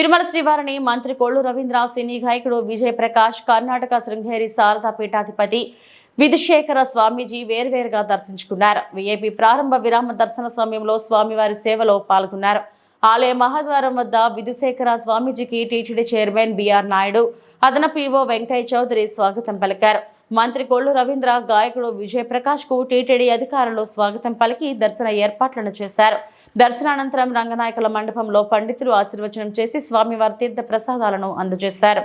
తిరుమల శ్రీవారిని మంత్రి కోళ్ళు రవీంద్ర సినీ గాయకుడు విజయ్ ప్రకాష్ కర్ణాటక శృంగేరి శారదా పీఠాధిపతి విధుశేఖర స్వామీజీ వేర్వేరుగా దర్శించుకున్నారు. విఐపి ప్రారంభ విరామ దర్శన సమయంలో స్వామివారి సేవలో పాల్గొన్నారు. ఆలయ మహాద్వారం వద్ద విధుశేఖర స్వామీజీకి టీటీడీ చైర్మన్ బిఆర్ నాయుడు అదనపు ఈవో వెంకయ్య చౌదరి స్వాగతం పలికారు. మంత్రి కొల్లు రవీంద్ర గాయకుడు విజయ్ ప్రకాష్కు టీటీడీ అధికారులు స్వాగతం పలికి దర్శన ఏర్పాట్లను చేశారు. దర్శనానంతరం రంగనాయకుల మండపంలో పండితులు ఆశీర్వచనం చేసి స్వామివారి తీర్థ ప్రసాదాలను అందజేశారు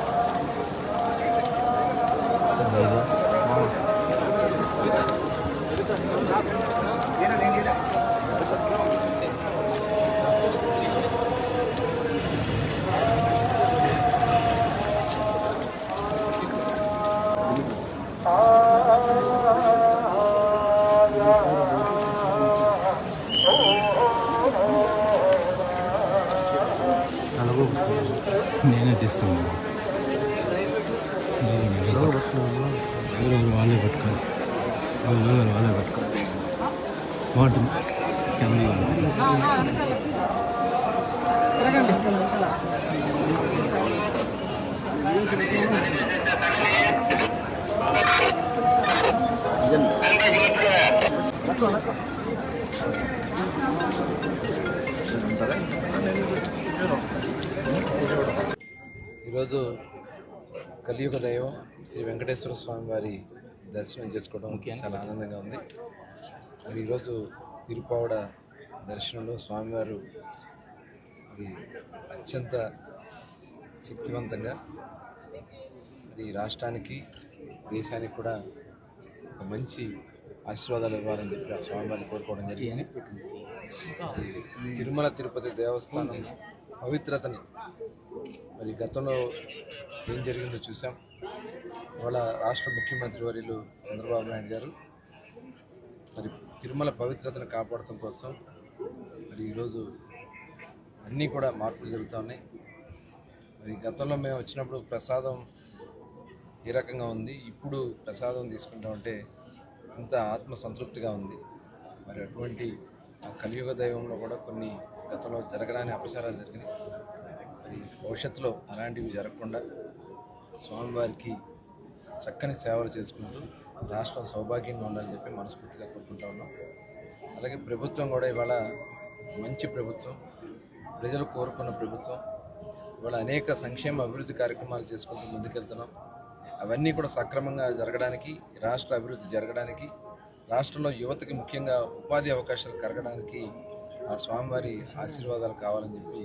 నేనే తీస్తాను. వాళ్ళే పట్టుకోవాలి. వాళ్ళు వాళ్ళే పట్టుకోవాలి. బాగుంటుంది కెమెరా ఈరోజు కలియుగ దైవం శ్రీ వెంకటేశ్వర స్వామి వారి దర్శనం చేసుకోవడం చాలా ఆనందంగా ఉంది. మరి ఈరోజు తిరుపావడ దర్శనంలో స్వామివారు మరి అత్యంత శక్తివంతంగా మరి ఈ రాష్ట్రానికి దేశానికి కూడా ఒక మంచి ఆశీర్వాదాలు ఇవ్వాలని చెప్పి ఆ స్వామివారిని కోరుకోవడం జరిగింది. తిరుమల తిరుపతి దేవస్థానం పవిత్రతని మరి గతంలో ఏం జరిగిందో చూసాం. ఇవాళ రాష్ట్ర ముఖ్యమంత్రి వర్యులు చంద్రబాబు నాయుడు గారు మరి తిరుమల పవిత్రతను కాపాడటం కోసం మరి ఈరోజు అన్నీ కూడా మార్పులు జరుగుతూ ఉన్నాయి. మరి గతంలో మేము వచ్చినప్పుడు ప్రసాదం ఏ రకంగా ఉంది ఇప్పుడు ప్రసాదం తీసుకుంటా ఉంటే ఇంత ఆత్మ సంతృప్తిగా ఉంది. మరి అటువంటి ఆ కలియుగ దైవంలో కూడా కొన్ని గతంలో జరగరాని అపచారాలు జరిగినాయి. భవిష్యత్తులో అలాంటివి జరగకుండా స్వామివారికి చక్కని సేవలు చేసుకుంటూ రాష్ట్రం సౌభాగ్యంగా ఉండాలని చెప్పి మనస్ఫూర్తిగా కోరుకుంటా ఉన్నాం. అలాగే ప్రభుత్వం కూడా ఇవాళ మంచి ప్రభుత్వం ప్రజలు కోరుకున్న ప్రభుత్వం ఇవాళ అనేక సంక్షేమ అభివృద్ధి కార్యక్రమాలు చేసుకుంటూ ముందుకెళ్తున్నాం. అవన్నీ కూడా సక్రమంగా జరగడానికి రాష్ట్ర అభివృద్ధి జరగడానికి రాష్ట్రంలో యువతకి ముఖ్యంగా ఉపాధి అవకాశాలు కరగడానికి ఆ స్వామివారి ఆశీర్వాదాలు కావాలని చెప్పి